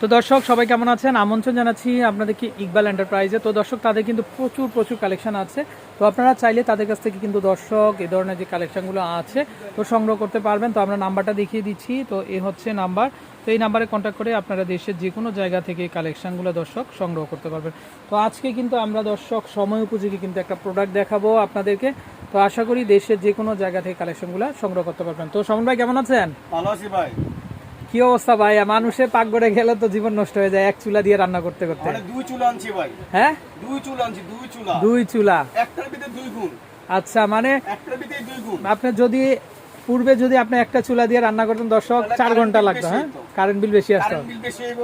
তো দর্শক, সবাই কেমন আছেন? আমন্ত্রণ জানাচ্ছি আপনাদেরকে ইকবাল এন্টারপ্রাইজে তো দর্শক, তাদের কিন্তু প্রচুর প্রচুর কালেকশন আছে। তো আপনারা চাইলে তাদের কাছ থেকে কিন্তু দর্শক, এ ধরনের যে কালেকশনগুলো আছে, তো সংগ্রহ করতে পারবেন। তো আমরা নাম্বারটা দেখিয়ে দিচ্ছি। তো এ হচ্ছে নাম্বার তো এই নাম্বারে কন্ট্যাক্ট করে আপনারা দেশের যে কোনো জায়গা থেকে এই কালেকশনগুলো দর্শক সংগ্রহ করতে পারবেন। তো আজকে কিন্তু আমরা দর্শক, সময় উপযোগী কিন্তু একটা প্রোডাক্ট দেখাবো আপনাদেরকে। তো আশা করি দেশের যে কোনো জায়গা থেকে কালেকশনগুলো সংগ্রহ করতে পারবেন। তো সমন ভাই, কেমন আছেন? ভালো আছি ভাই। কি অবস্থা ভাই? মানুষের পাকঘরে গেলে তো জীবন নষ্ট হয়ে যায়। এক চুলা দিয়ে রান্না করতে করতে। দুই চুলা আনছি ভাই। হ্যাঁ? দুই চুলা আনছি দুই চুলা। দুই চুলা। একটার ভিতরে দুই গুণ। আচ্ছা মানে একটার ভিতরে দুই গুণ। আপনি যদি পূর্বে যদি আপনি একটা চুলা দিয়ে রান্না করতেন দর্শক চার ঘণ্টা লাগতো হ্যাঁ? কারেন্ট বিল বেশি আসতো। কারেন্ট বিল বেশি হইব।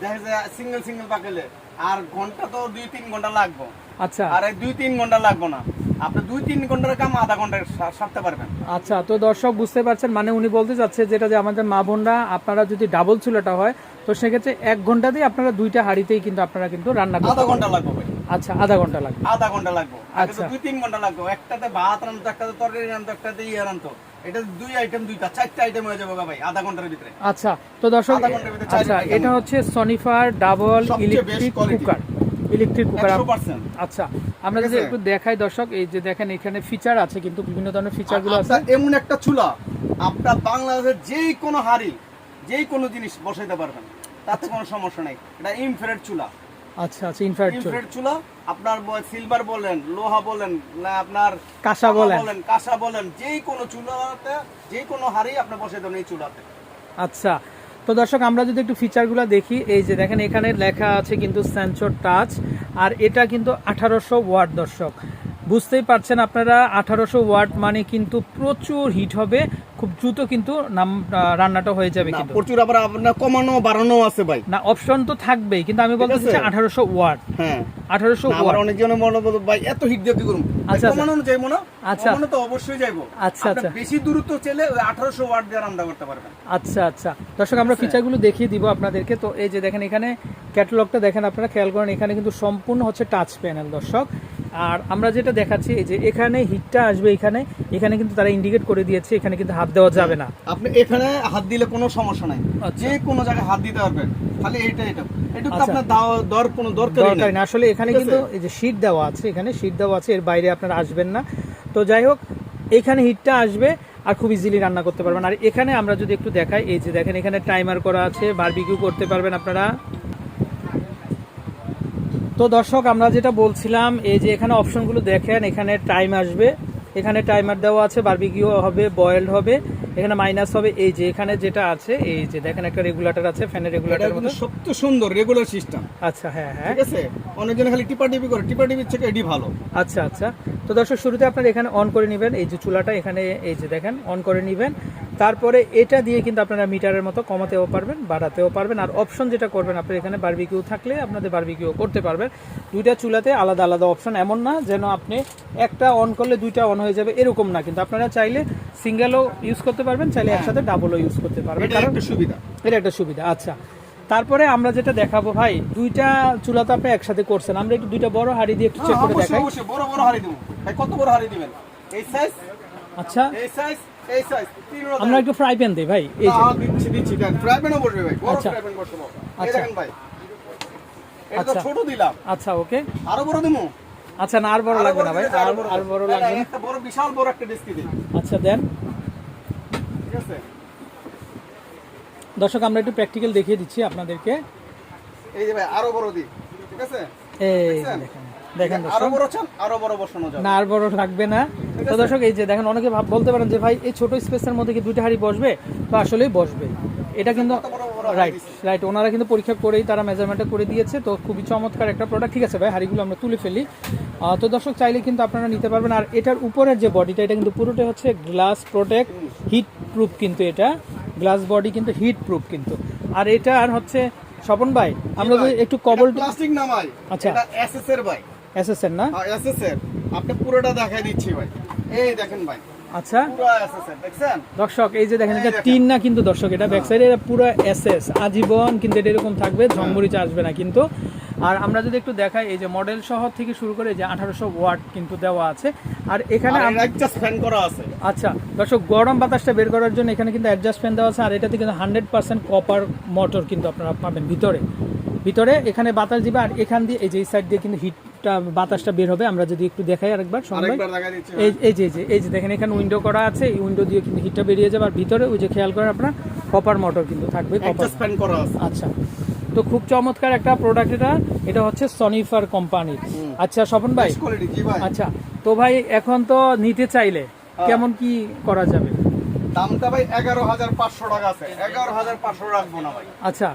দেখা যায় সিঙ্গেল সিঙ্গেল পাকেলে। আর ঘণ্টা তো দুই তিন ঘণ্টা লাগবে। আচ্ছা। আর দুই তিন ঘণ্টা লাগবে না। আপনি দুই তিন ঘণ্টার কাম আধা ঘন্টায় সারতে পারবেন। আচ্ছা তো দর্শক বুঝতে পারছেন মানে উনি বলতে চাচ্ছে যেটা যে আমাদের মা বোনরা আপনারা যদি ডাবল চুলাটা হয় তো সেক্ষেত্রে এক ঘণ্টা দিয়ে আপনারা দুইটা হাঁড়িতেই কিন্তু আপনারা কিন্তু রান্না আধা ঘণ্টা লাগবে আচ্ছা আধা ঘণ্টা লাগবে। আধা ঘণ্টা লাগবে। আচ্ছা। দুই তিন ঘণ্টা লাগবে। একটাতে ভাত রান্তো একটাতে তরকারি রান্তো একটাতে ইয়ে রান্তো এটা দুই আইটেম দুইটা চারটা আইটেম হয়ে যাবে ভাই আধা ঘণ্টার ভিতরে। আচ্ছা তো দর্শক আধা ঘণ্টার ভিতরে আচ্ছা এটা হচ্ছে Sonifer double electric cooker electric cooker আচ্ছা আমরা যদি একটু দেখাই দর্শক এই যে দেখেন এখানে ফিচার আছে কিন্তু বিভিন্ন ধরনের ফিচারগুলো আছে। এমন একটা চুলা আপনার বাংলাদেশের যেই কোনো হাড়ি যেই কোনো জিনিস বসাইতে পারবেন। তাতে কোনো সমস্যা নেই। এটা ইনফ্রারেড চুলা। আচ্ছা আচ্ছা ইনফ্রারেড ইনফ্রারেড চুলা আপনার সিলভার বলেন লোহা বলেন না আপনার কাঁসা বলেন। বলেন কাঁসা বলেন যেই কোনো চুলাতে যেই কোনো হাড়ি আপনি বসাইতে পারেন এই চুলাতে। আচ্ছা তো দর্শক, আমরা যদি একটু ফিচারগুলো দেখি, এই যে দেখেন এখানে লেখা আছে কিন্তু সেন্সর টাচ আর এটা কিন্তু আঠারোশো ওয়াট দর্শক। বুঝতেই পারছেন আপনারা আঠারোশো ওয়াট মানে কিন্তু প্রচুর হিট হবে খুব দ্রুত কিন্তু নাম রান্নাটা হয়ে যাবে কিন্তু। প্রচুর আবার আপনার কমানো বাড়ানো আছে ভাই। না অপশন তো থাকবেই কিন্তু আমি বলতে? চাচ্ছি আঠারোশো ওয়াট। হ্যাঁ। আঠারোশো না, আবার ওয়াট মনে বলতো, ভাই এত হিট দিয়ে কি করুন আচ্ছা, আচ্ছা। কমানো যাইবো না আচ্ছা। কমানো তো অবশ্যই যাইবো। আচ্ছা, আচ্ছা। বেশি দূরত্ব চলে ওই আঠারোশো ওয়াট দিয়ে রান্না করতে পারবেন। আচ্ছা আচ্ছা। দর্শক আমরা ফিচারগুলো দেখিয়ে দিব আপনাদেরকে। তো এই যে দেখেন এখানে ক্যাটালগটা দেখেন আপনারা খেয়াল করেন এখানে কিন্তু সম্পূর্ণ হচ্ছে টাচ প্যানেল দর্শক। আর আমরা যেটা দেখাচ্ছি এই যে এখানে হিটটা আসবে এখানে এখানে কিন্তু তারা ইন্ডিকেট করে দিয়েছে এখানে কিন্তু হাত দেওয়া যাবে না। আপনি এখানে হাত দিলে কোনো সমস্যা নাই। আচ্ছা। যে কোনো জায়গায় হাত দিতে পারবেন। খালি এইটা এটা এটা তো আচ্ছা। আপনার দর কোনো দরকার নেই। আসলে এখানে কিন্তু এই যে শীট দেওয়া আছে এখানে শীট দেওয়া আছে এর বাইরে আপনারা আসবেন না। তো যাই হোক এখানে হিটটা আসবে আর খুব ইজিলি রান্না করতে পারবেন। আর এখানে আমরা যদি একটু দেখাই এই যে দেখেন এখানে টাইমার করা আছে বারবিকিউ করতে পারবেন আপনারা। তো দর্শক আমরা যেটা বলছিলাম এই যে এখানে অপশনগুলো দেখেন এখানে টাইম আসবে। এখানে টাইমার দেওয়া আছে বারবিকিউ হবে বয়েলড হবে এখানে মাইনাস হবে এই যে এখানে যেটা আছে এই যে দেখেন একটা রেগুলেটর আছে ফ্যানের রেগুলেটর কিন্তু সত্য সুন্দর রেগুলার সিস্টেম। আচ্ছা হ্যাঁ হ্যাঁ। ঠিক আছে? অনেকজন খালি টিপা টিপি করে টিপা টিপির থেকে এটি ভালো। আচ্ছা আচ্ছা। তো দর্শক শুরুতে আপনারা এখানে অন করে নেবেন এই যে চুলাটা এখানে এই যে দেখেন অন করে নেবেন। তারপরে এটা দিয়ে কিন্তু আপনারা মিটারের মতো কমাতেও পারবেন বাড়াতেও পারবেন। আর অপশন যেটা করবেন আপনার এখানে বার্বিকিউ থাকলে আপনাদের বার্বিকিউ করতে পারবেন। দুইটা চুলাতে আলাদা আলাদা অপশন এমন না যেন আপনি একটা অন করলে দুইটা অন হয়ে যাবে এরকম না। কিন্তু আপনারা চাইলে সিঙ্গেলও ইউজ করতে পারবেন চাইলে একসাথে ডাবলও ইউজ করতে পারবেন। কারণ সুবিধা। এটা একটা সুবিধা আচ্ছা। তারপরে আমরা যেটা দেখাবো ভাই দুইটা চুলা তো আপনি একসাথে করছেন। আমরা একটু দুইটা বড় হাড়ি দিয়ে একটু চেক হ্যাঁ, করে দেখাই। বড় বড় হাড়ি দেবো। ভাই কত বড় হাড়ি দিবেন? এই সাইজ আচ্ছা। এই সাইজ আমরা একটু ফ্রাই প্যান দিই ভাই এই যে। দিচ্ছি দিচ্ছি দেন। ফ্রাই প্যানও বসবে ভাই বড় আচ্ছা। ফ্রাই প্যান বসবে আচ্ছা। দেখেন ভাই। এটা তো আচ্ছা। ছোট দিলাম। আচ্ছা ওকে। আরও বড় আচ্ছা না আর বড় লাগবে না ভাই। আর আরও আর বড় লাগবে একটা বড় বিশাল বড় একটা ডিস্কি আচ্ছা দেন। ঠিক আছে? দর্শক আমরা একটু প্র্যাকটিক্যাল দেখিয়ে দিচ্ছি আপনাদেরকে। এই যে ভাই আরও বড় দিন ঠিক আছে? এই দেখেন। দেখেন আরও বড় চান আরও বড় বসানো যাবে। না আর বড় লাগবে না। তো দর্শক এই যে দেখেন অনেকে ভাব বলতে পারেন যে ভাই এই ছোট স্পেসের মধ্যে কি দুইটা হাড়ি বসবে? তো আসলেই বসবে। এটা কিন্তু রাইট রাইট ওনারা কিন্তু পরীক্ষা করেই তারা মেজারমেন্টটা করে দিয়েছে। তো খুবই চমৎকার একটা প্রোডাক্ট ঠিক আছে ভাই হাড়িগুলো আমরা তুলে ফেলি। তো দর্শক চাইলে কিন্তু আপনারা নিতে পারবেন। আর এটার উপরের যে বডিটা এটা কিন্তু পুরোটাই হচ্ছে গ্লাস প্রোটেক্ট হিট প্রুফ কিন্তু এটা। গ্লাস বডি কিন্তু হিট প্রুফ কিন্তু। আর এটা আর হচ্ছে স্বপন ভাই আমরা একটু কবল প্লাস্টিক না ভাই আচ্ছা। এটা এসএস এর ভাই। এসএসএন না? হ্যাঁ এসএস এর আপনি পুরোটা দেখাই দিচ্ছি ভাই। এই দেখেন ভাই। আচ্ছা। এসএসএর দর্শক এই যে দেখেন এটা না কিন্তু দর্শক এটা ব্যাক সাইডে পুরো এসএস আজীবন কিন্তু এটা এরকম থাকবে ঝংমরিচ আসবে না কিন্তু। আর আমরা যদি একটু দেখাই এই যে মডেল শহর থেকে শুরু করে যে আঠারোশো ওয়াট কিন্তু দেওয়া আছে। আর এখানে অ্যাডজাস্ট ফ্যান করা আছে। আচ্ছা দর্শক গরম বাতাসটা বের করার জন্য এখানে কিন্তু অ্যাডজাস্ট ফ্যান দেওয়া আছে আর এটাতে কিন্তু হান্ড্রেড পার্সেন্ট কপার মোটর কিন্তু আপনারা পাবেন ভিতরে। ভিতরে এখানে বাতাস দিবে আর এখান দিয়ে এই যে সাইড দিয়ে কিন্তু বাতাসটা বের হবে আমরা যদি একটু দেখাই আরেকবার সবাই এই এই যে এই যে এই যে দেখেন এখানে উইন্ডো করা আছে এই উইন্ডো দিয়ে কিন্তু হিটটা বেরিয়ে যাবে আর ভিতরে ওই যে খেয়াল করেন আপনার কপার মোটর কিন্তু থাকবে কপার করা আচ্ছা তো খুব চমৎকার একটা প্রোডাক্ট এটা এটা হচ্ছে সনিফার কোম্পানির আচ্ছা স্বপন ভাই। আচ্ছা তো ভাই এখন তো নিতে চাইলে কেমন কি করা যাবে? দামটা ভাই এগারো হাজার পাঁচশো টাকা আছে। এগারো হাজার পাঁচশো রাখব না ভাই। আচ্ছা।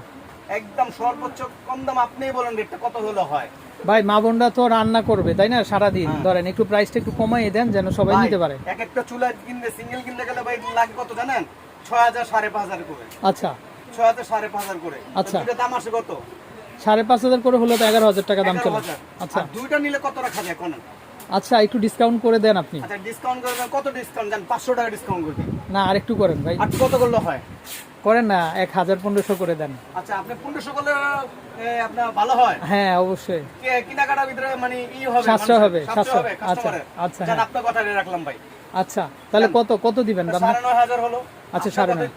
একদম সর্বোচ্চ কম দাম আপনিই বলেন রেটটা কত হলো হয়। ভাই মা বোনরা তো রান্না করবে তাই না? সারাদিন। ধরেন একটু প্রাইসটা একটু কমাই দেন যেন সবাই নিতে পারে। এক একটা চুলা কিনতে সিঙ্গেল কিনতে গেলে ভাই লাগে কত জানেন? ছয় হাজার সাড়ে পাঁচ হাজার করে। আচ্ছা। ছয় হাজার সাড়ে পাঁচ হাজার করে। আচ্ছা। দাম আসে কত? সাড়ে পাঁচ হাজার করে হলে তো এগারো হাজার টাকা দাম চলে। আচ্ছা। দুইটা নিলে কত রাখা যায় কোন আচ্ছা একটু ডিসকাউন্ট করে দেন আপনি। আচ্ছা ডিসকাউন্ট করবেন কত ডিসকাউন্ট পাঁচশো টাকা ডিসকাউন্ট করবে না আর একটু করেন ভাই। আর কত করলে হয়? করেন না এক হাজার পনেরোশো করে দেন। আচ্ছা আপনি পনেরোশো করলে আপনার ভালো হয়? হ্যাঁ অবশ্যই। কেনাকাটার ভিতরে মানে ই হবে সাতশো হবে, সাতশো। আচ্ছা, আচ্ছা, হ্যাঁ। আপনার কথা রাখলাম ভাই। আচ্ছা তাহলে কত কত দিবেন দাম? হলো। আচ্ছা, সাড়ে নয়।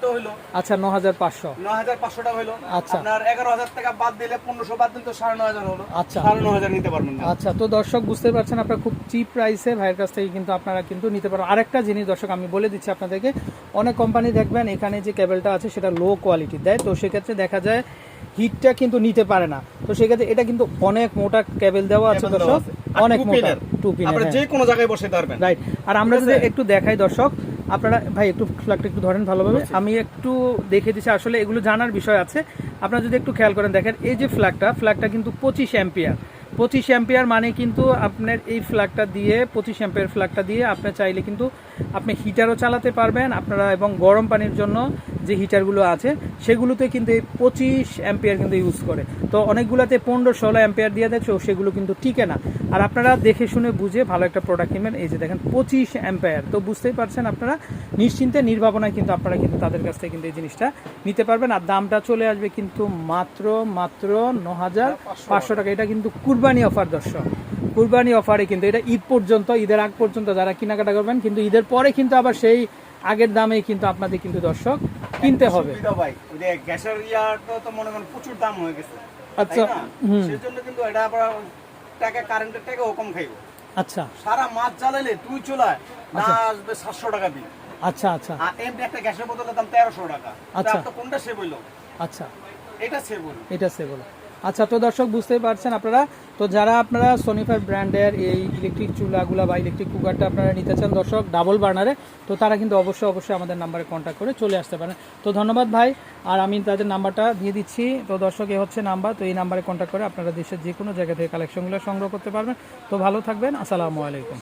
আচ্ছা ন হাজার পাঁচশো। নয় হাজার পাঁচশো টাকা হইল। আচ্ছা। আপনার এগারো হাজার টাকা বাদ দিলে পনেরোশো বাদ দিলে তো সাড়ে নয় হাজার হলো। আচ্ছা। সাড়ে নয় হাজার নিতে পারবেন আচ্ছা তো দর্শক বুঝতে পারছেন আপনারা খুব চিপ প্রাইসে ভাইয়ের কাছ থেকে কিন্তু আপনারা কিন্তু নিতে পারেন আরেকটা জিনিস দর্শক আমি বলে দিচ্ছি আপনাদেরকে অনেক কোম্পানি দেখবেন এখানে যে কেবলটা আছে সেটা লো কোয়ালিটির দেয়। তো সেক্ষেত্রে দেখা যায় হিটটা কিন্তু নিতে পারে না। তো সেক্ষেত্রে এটা কিন্তু অনেক মোটা কেবল দেওয়া আছে দর্শক। অনেক মোটা pin-এর। টু পিন আপনারা যে কোনো জায়গায় বসে পারবেন রাইট আর আমরা যদি একটু দেখাই দর্শক আপনারা ভাই একটু ফ্ল্যাগটা একটু ধরেন ভালোভাবে। আমি একটু দেখে দিচ্ছি আসলে এগুলো জানার বিষয় আছে। আপনারা যদি একটু খেয়াল করেন দেখেন এই যে ফ্ল্যাগটা ফ্ল্যাগটা কিন্তু পঁচিশ অ্যাম্পিয়ার। পঁচিশ অ্যাম্পিয়ার মানে কিন্তু আপনার এই ফ্ল্যাগটা দিয়ে পঁচিশ অ্যাম্পিয়ার ফ্ল্যাগটা দিয়ে আপনি চাইলে কিন্তু আপনি হিটারও চালাতে পারবেন আপনারা এবং গরম পানির জন্য যে হিটারগুলো আছে, সেগুলোতে কিন্তু এই পঁচিশ অ্যাম্পিয়ার কিন্তু ইউজ করে। তো অনেকগুলোতে পনেরো, ষোলো অ্যাম্পিয়ার দিয়ে দেখছ সেগুলো কিন্তু টিকে না। আর আপনারা দেখে শুনে বুঝে ভালো একটা প্রোডাক্ট কিনবেন, এই যে দেখেন পঁচিশ অ্যাম্পিয়ার তো বুঝতেই পারছেন আপনারা, নিশ্চিন্তে, নির্ভাবনায় কিন্তু আপনারা কিন্তু তাদের কাছ থেকে কিন্তু এই জিনিসটা নিতে পারবেন। আর দামটা চলে আসবে কিন্তু মাত্র মাত্র ন হাজার পাঁচশো টাকা। এটা কিন্তু কুরবানি অফার দর্শক। কুরবানি অফারে কিন্তু এটা ঈদ পর্যন্ত, ঈদের আগ পর্যন্ত যারা কেনাকাটা করবেন, কিন্তু ঈদের পরে কিন্তু আবার সেই আগের দামে কিন্তু আপনাদের কিন্তু দর্শক কিনতে হবে। সুবিধা ভাই ওই যে গ্যাসের তো মনে করেন প্রচুর দাম হয়ে গেছে। আচ্ছা, তাই না? হুম। সেজন্য কিন্তু এটা আবার টাকা কারেন্টের টাকা ও কম খাইব। আচ্ছা। সারা জ্বালাইলে তুই চলায় না আসবে সাতশো টাকা বিল। আচ্ছা আচ্ছা। এমনি একটা গ্যাসের বোতলের দাম তেরোশো টাকা। আচ্ছা। আচ্ছা কোনটা সে বলল আচ্ছা। এটা সে এটা সে বলো আচ্ছা তো দর্শক বুঝতেই পারছেন আপনারা, তো যারা আপনারা সোনিফার ব্র্যান্ডের এই ইলেকট্রিক চুলাগুলা বা ইলেকট্রিক কুকারটা আপনারা নিতে চান দর্শক ডাবল বার্নারে তো তারা কিন্তু অবশ্যই অবশ্যই আমাদের নাম্বারে কন্ট্যাক্ট করে চলে আসতে পারেন। তো ধন্যবাদ ভাই, আর আমি তাদের নাম্বারটা দিয়ে দিচ্ছি। তো দর্শক, এ হচ্ছে নাম্বার তো এই নাম্বারে কন্ট্যাক্ট করে আপনারা দেশের যে কোনো জায়গা থেকে কালেকশনগুলো সংগ্রহ করতে পারবেন। তো ভালো থাকবেন, আসসালামু আলাইকুম।